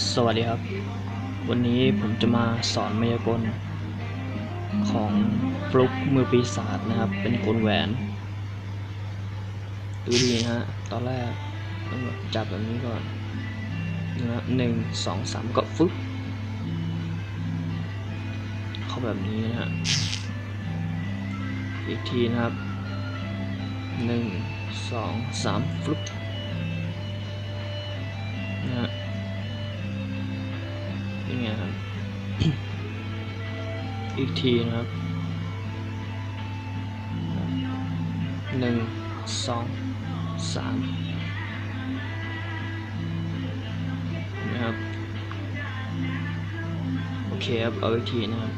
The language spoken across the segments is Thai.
สวัสดีครับ วันนี้ผมจะมาสอนมายากลของฟลุกมือปีศาจนะครับ เป็นกลแหวน ดูดีนะฮะ ตอนแรกต้องจับแบบนี้ก่อนนะครับหนึ่งสองสามก็ฟึบเข้าแบบนี้นะฮะ อีกทีนะครับหนึ่งสองสามฟลุก นไงครับ อีกทีนะครับหนึ่งสองสามนะครับ โอเคครับ เอาอีกทีนะครับ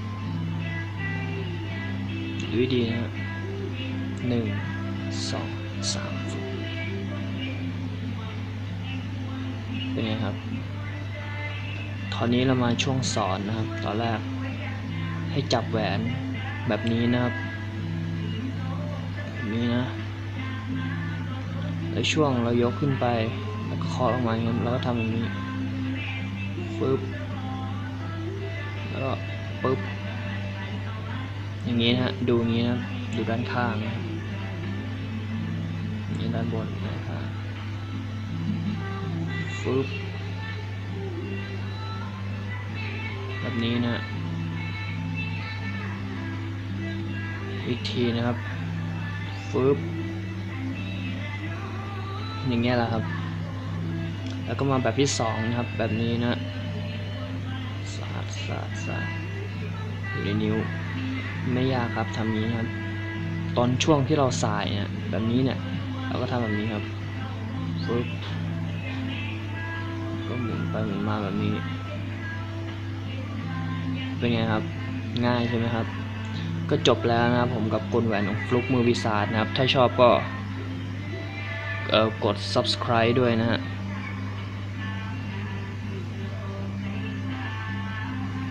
ดูให้ดีนะครับหนึ่งสองสามเป็นไงครับ ตอนนี้เรามาช่วงสอนนะครับ ตอนแรก ให้จับแหวนแบบนี้นะครับแบบนี้นะ แล้วช่วงเรายกขึ้นไป แล้วก็คาะลงมาอย่างนี้แล้วก็ทำแบบนี้ปึ๊บแล้วก็ปึ๊บอย่างนี้นะฮะดูอย่างนี้นะดูด้านข้างนะอย่างนี้ด้านบนด้านข้างปึ๊บ แบบนี้นะอีกทีนะครับฟึบอย่างเงี้ยแหละครับ แล้วก็มาแบบที่สองนะครับ แบบนี้นะสาดสาดสาดอยู่ในนิ้ว ไม่ยากครับทำนี้นะครับ ตอนช่วงที่เราสายเนี่ยแบบนี้เนี่ย เราก็ทำแบบนี้ครับฟึบก็หมุนไปหมุนมาแบบนี้ เป็นไงครับ ง่ายใช่ไหมครับ ก็จบแล้วนะครับผมกับกลแหวนของฟลุกมือวิสาดนะครับ ถ้าชอบก็กด subscribe ด้วยนะฮะ